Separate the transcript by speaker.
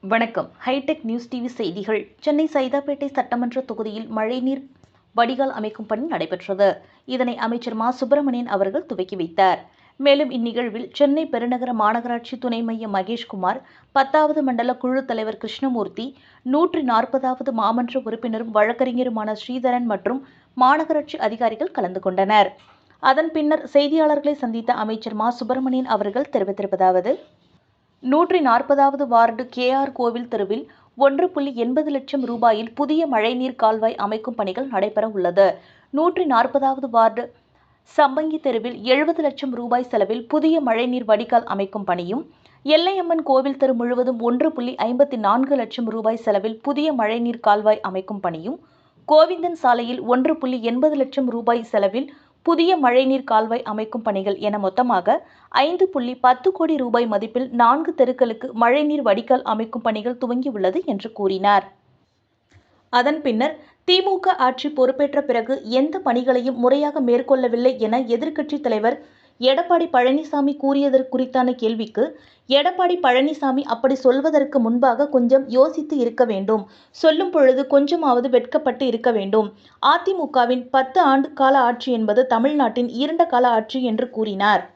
Speaker 1: வணக்கம். Hitech news TV செய்திகள். சென்னை சைதாப்பேட்டை சட்டமன்ற தொகுதியில் மழைநீர் வடிகால் அமைக்கும் பணி நடைபெற்றது. இதனை அமைச்சர் மா. சுப்பிரமணியன் அவர்கள் துவக்கி வைத்தார். மேலும் இந்நிகழ்வில் சென்னை பெருநகர மாநகராட்சி துணை மையம் மகேஷ்குமார் பத்தாவது மண்டல குழு தலைவர் கிருஷ்ணமூர்த்தி நூற்றி நாற்பதாவது மாமன்ற உறுப்பினரும் வழக்கறிஞருமான ஸ்ரீதரன் மற்றும் மாநகராட்சி அதிகாரிகள் கலந்து கொண்டனர். அதன் பின்னர் செய்தியாளர்களை சந்தித்த அமைச்சர் மா. சுப்பிரமணியன் அவர்கள் தெரிவித்திருப்பதாவது நூற்றி நாற்பதாவது வார்டு கேஆர் கோவில் தெருவில் ஒன்று புள்ளி எண்பது லட்சம் ரூபாயில் புதிய மழைநீர் கால்வாய் அமைக்கும் பணிகள் நடைபெற உள்ளது. நூற்றி நாற்பதாவது வார்டு சம்பங்கி தெருவில் எழுபது லட்சம் ரூபாய் செலவில் புதிய மழைநீர் வடிகால் அமைக்கும் பணியும் எல்லையம்மன் கோவில் தெரு முழுவதும் ஒன்று புள்ளி ஐம்பத்தி நான்கு லட்சம் ரூபாய் செலவில் புதிய மழைநீர் கால்வாய் அமைக்கும் பணியும் கோவிந்தன் சாலையில் ஒன்று புள்ளி எண்பது லட்சம் ரூபாய் செலவில் புதிய மழைநீர் கால்வாய் அமைக்கும் பணிகள் என மொத்தமாக ஐந்து புள்ளி பத்து கோடி ரூபாய் மதிப்பில் நான்கு தெருக்களுக்கு மழைநீர் வடிகால் அமைக்கும் பணிகள் துவங்கியுள்ளது என்று கூறினார். அதன் பின்னர் திமுக ஆட்சி பொறுப்பேற்ற பிறகு எந்த பணிகளையும் முறையாக மேற்கொள்ளவில்லை என எதிர்க்கட்சித் தலைவர் எடப்பாடி பழனிசாமி கூறியதற்கு குறித்தான கேள்விக்கு எடப்பாடி பழனிசாமி அப்படி சொல்வதற்கு முன்பாக கொஞ்சம் யோசித்து இருக்க வேண்டும். சொல்லும் பொழுது கொஞ்சமாவது வெட்கப்பட்டு இருக்க வேண்டும். அதிமுகவின் பத்து ஆண்டு கால ஆட்சி என்பது தமிழ்நாட்டின் இருண்ட கால ஆட்சி என்று கூறினார்.